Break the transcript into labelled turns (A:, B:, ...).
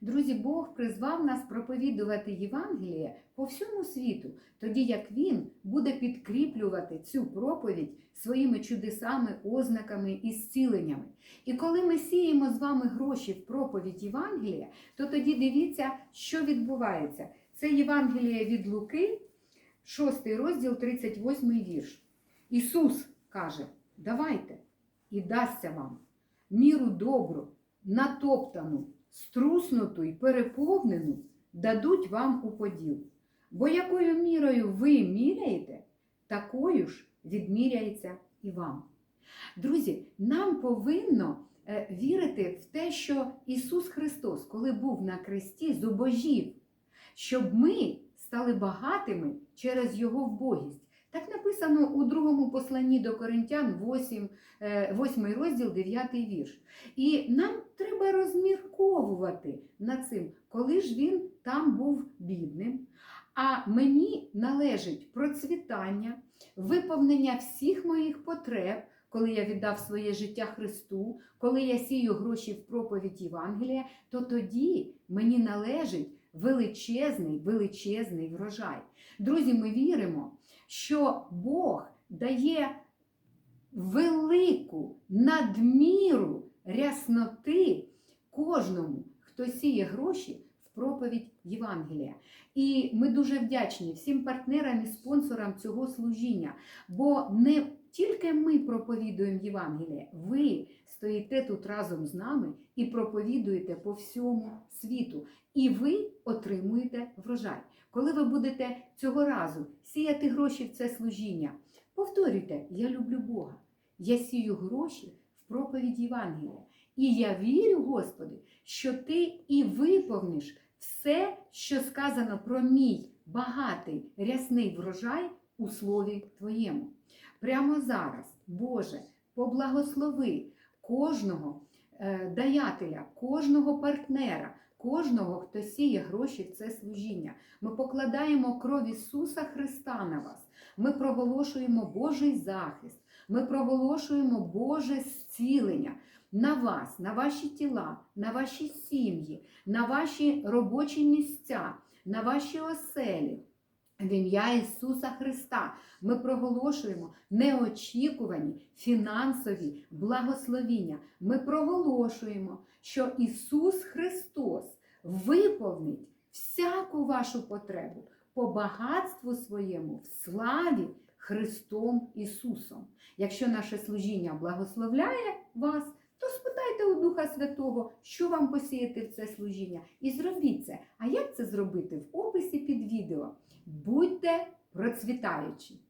A: Друзі, Бог призвав нас проповідувати Євангеліє по всьому світу, тоді як Він буде підкріплювати цю проповідь своїми чудесами, ознаками і зціленнями. І коли ми сіємо з вами гроші в проповідь Євангелія, то тоді дивіться, що відбувається. Це Євангеліє від Луки, 6 розділ, 38 вірш. Ісус каже: Давайте, і дасться вам міру добру, натоптану, струснуту і переповнену дадуть вам у поділ. Бо якою мірою ви міряєте, такою ж відміряється і вам. Друзі, нам повинно е, вірити в те, що Ісус Христос, коли був на кресті, зубожів, щоб ми стали багатими через Його вбогість. Так написано у другому посланні до Коринтян 8, 8 розділ, 9 вірш. І нам треба розмірковувати над цим, коли ж він там був бідним. А мені належить процвітання, виповнення всіх моїх потреб, коли я віддав своє життя Христу, коли я сію гроші в проповідь Євангелія, то тоді мені належить величезний, величезний врожай. Друзі, ми віримо, що Бог дає велику надміру рясноти кожному, хто сіє гроші проповідь Євангелія. І ми дуже вдячні всім партнерам і спонсорам цього служіння, бо не тільки ми проповідуємо Євангеліє, ви стоїте тут разом з нами і проповідуєте по всьому світу. І ви отримуєте врожай. Коли ви будете цього разу сіяти гроші в це служіння, повторюйте: я люблю Бога. Я сію гроші в проповідь Євангелія. І я вірю, Господи, що Ти і виповниш все, що сказано про мій багатий рясний врожай у слові Твоєму. Прямо зараз, Боже, поблагослови кожного е, даятеля, кожного партнера, кожного, хто сіє гроші в це служіння. Ми покладаємо кров Ісуса Христа на вас. Ми проголошуємо Божий захист, ми проголошуємо Боже зцілення на вас, на ваші тіла, на ваші сім'ї, на ваші робочі місця, на ваші оселі. В ім'я Ісуса Христа ми проголошуємо неочікувані фінансові благословіння. Ми проголошуємо, що Ісус Христос виповнить всяку вашу потребу по багатству своєму в славі Христом Ісусом. Якщо наше служіння благословляє вас, то спитайте у Духа Святого, що вам посіяти в це служіння, і зробіть це. А як це зробити в описі під відео? Будьте процвітаючі!